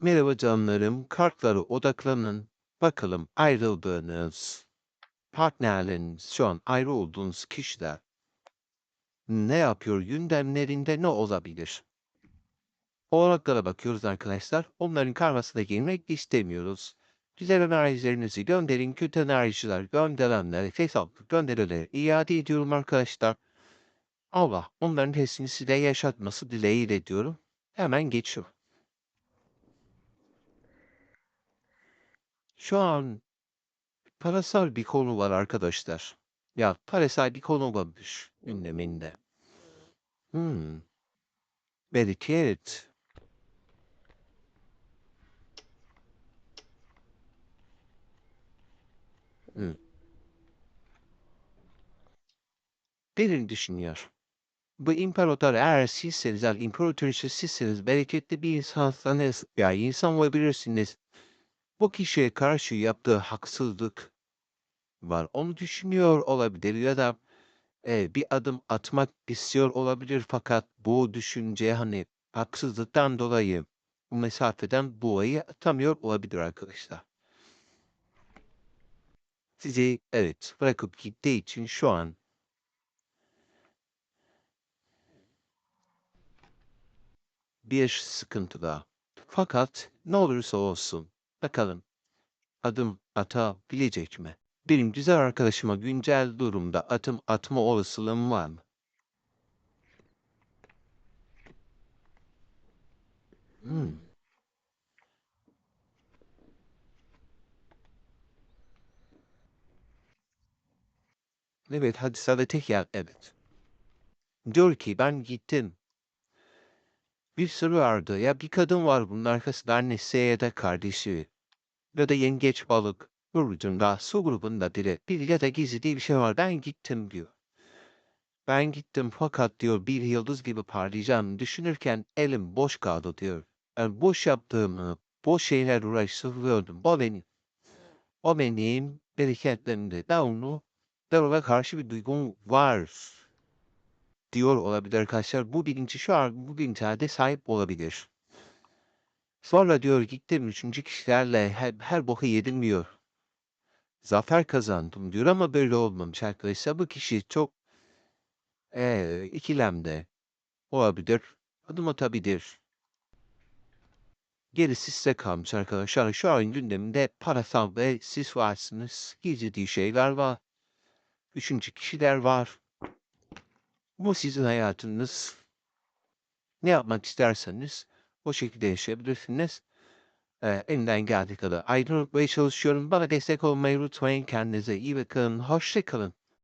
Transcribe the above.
Merhaba canlarım, kartlara odaklanın. Bakalım ayrıldığınız partnerleriniz, şu an ayrı olduğunuz kişiler ne yapıyor? Gündemlerinde ne olabilir? Oğlaklara bakıyoruz arkadaşlar. Onların karmasına girmek istemiyoruz. Güzel enerjilerinizi gönderin. Kötü enerjiler gönderenlere, hesaplı gönderilere iade ediyorum arkadaşlar. Allah onların hepsini size yaşatması dileğiyle diyorum. Hemen geçiyorum. Şu an parasal bir konu var arkadaşlar. Ya parasal bir konu varmış gündeminde. Hmm. Bereket. Hmm. Birini düşünüyor. Bu imparator eğer sizseniz, yani imparatoriçe sizseniz bereketli bir insansanız, ya insan olabilirsiniz. Bu kişiye karşı yaptığı haksızlık var. Onu düşünüyor olabilir ya da e, bir adım atmak istiyor olabilir fakat bu düşünce hani haksızlıktan dolayı bu mesafeden dolayı atamıyor olabilir arkadaşlar. Sizi evet bırakıp gittiği için şu an bir sıkıntıda. Fakat ne olursa olsun bakalım adım atabilecek mi? Benim güzel arkadaşıma güncel durumda adım atma olasılığım var mı? Hmm. Evet hadi sana tekrar evet. Diyor ki ben gittim. Bir sürü vardı. Ya bir kadın var bunun arkasında annesi ya da kardeşi. Ya da yengeç balık. Grubunda, su grubunda biri. Bir ya da gizli diye bir şey var. Ben gittim diyor. Ben gittim fakat diyor bir yıldız gibi parlayacağım düşünürken elim boş kaldı diyor. Yani boş yaptığımı, boş şeyler uğraştırıyordum. O benim. O benim bereketlerimdi. Ben onu, ben ona karşı bir duygum var diyor olabilir arkadaşlar. Bu bilinci şu an bu bilinçlerde sahip olabilir. Sonra diyor gittim üçüncü kişilerle her, her boku yedim diyor. Zafer kazandım diyor ama böyle olmamış arkadaşlar. Bu kişi çok eee ikilemde olabilir. Adım atabilir. Gerisi size kalmış arkadaşlar. Şu an gündeminde parasal ve siz varsınız. Gizlediği şeyler var. Üçüncü kişiler var. Bu sizin hayatınız. Ne yapmak isterseniz o şekilde yaşayabilirsiniz. Eee, elimden geldiği kadar aydınlatmaya çalışıyorum. Bana destek olmayı unutmayın. Kendinize iyi bakın. Hoşça kalın.